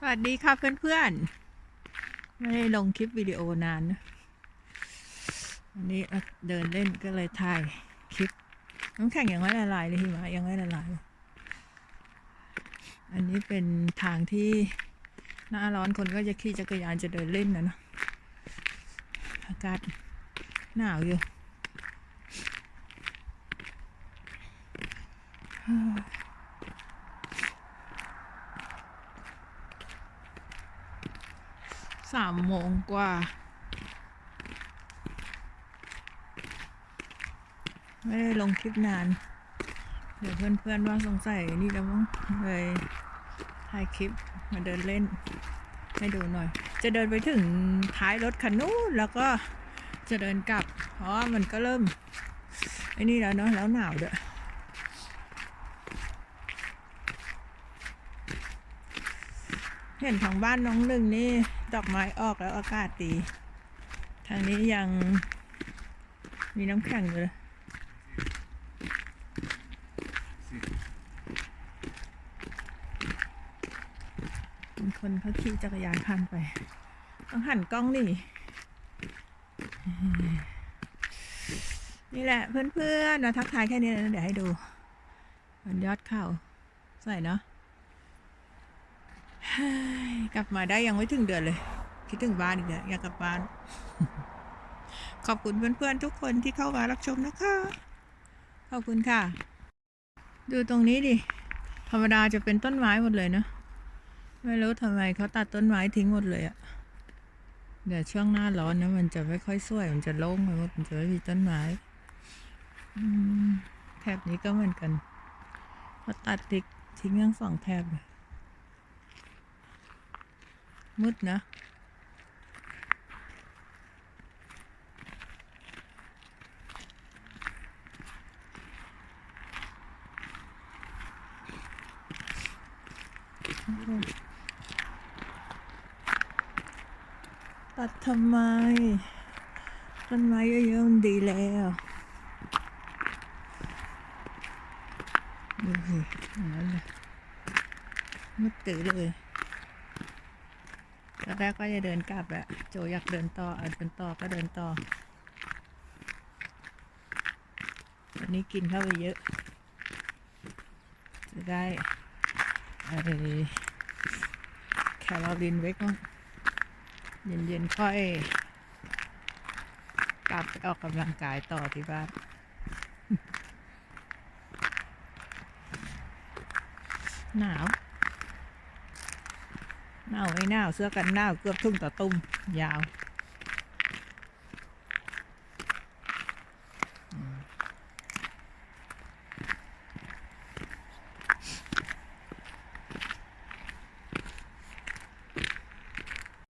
สวัสดีค่ะเพื่อนๆ ไม่ได้ลงคลิปวิดีโอนานนะวันนี้เดินเล่นก็เลยถ่ายคลิปน้ำแข็งยังไม่ละลายเลยหิมะยังไม่ละลาย อันนี้เป็นทางที่หน้าร้อนคนก็จะขี่จักรยานจะเดินเล่นนะเนอะอากาศหนาวอยู่ สามโมงกว่า ไม่ได้ลงคลิปนาน เดี๋ยวเพื่อนๆว่าสงสัยนี่แล้วมั้งเลยถ่ายคลิปมาเดินเล่น ให้ดูหน่อย จะเดินไปถึงท้ายรถคันนู้นแล้วก็จะเดินกลับ เพราะมันก็เริ่มไอ้นี่แล้วเนาะแล้วหนาวด้วย เห็นทางบ้านน้องหนึ่งนี่ดอกไม้ออกแล้วอากาศดี ทางนี้ยังมีน้ำแข็งอยู่เลยมีคนเขาขี่จักรยานผ่านไป ต้องหันกล้องนี่ นี่แหละเพื่อนๆเราทักทายแค่นี้นะเดี๋ยวให้ดูบนยอดเขาสวยเนาะ กลับมาได้ยังไม่ถึงเดือนเลย คิดถึงบ้านอีกแล้วอยากกลับบ้าน ขอบคุณเพื่อนๆทุกคนที่เข้ามารับชมนะคะ ขอบคุณค่ะ ดูตรงนี้ดิ ธรรมดาจะเป็นต้นไม้หมดเลยเนอะไม่รู้ทำไมเขาตัดต้นไม้ทิ้งหมดเลยอะเดี๋ยวช่วงหน้าร้อนนะมันจะไม่ค่อยสวย มันจะโล่งไปหมดมันจะไม่มีต้นไม้แถบนี้ก็เหมือนกันเขาตัดติกทิ้งทั้งสองแถบเลย มืดนะ ตัดทำไม ต้นไม้เยอะๆมันดีแล้วดูสิอย่างนั้นเลยมืดตื่อเลยตอน แรกก็จะเดินกลับแหละโจอยากเดินต่อเดินต่อก็เดินต่อวันนี้กินเข้าไปเยอะ จะได้อะไรแคลอรีนเวกมั้งเย็นๆค่อย กลับไปออกกำลังกายต่อที่บ้านหนาว เนาไม่หนาวเสื้อกันหนาวเกือบทุ่งต่อตุ้มยาว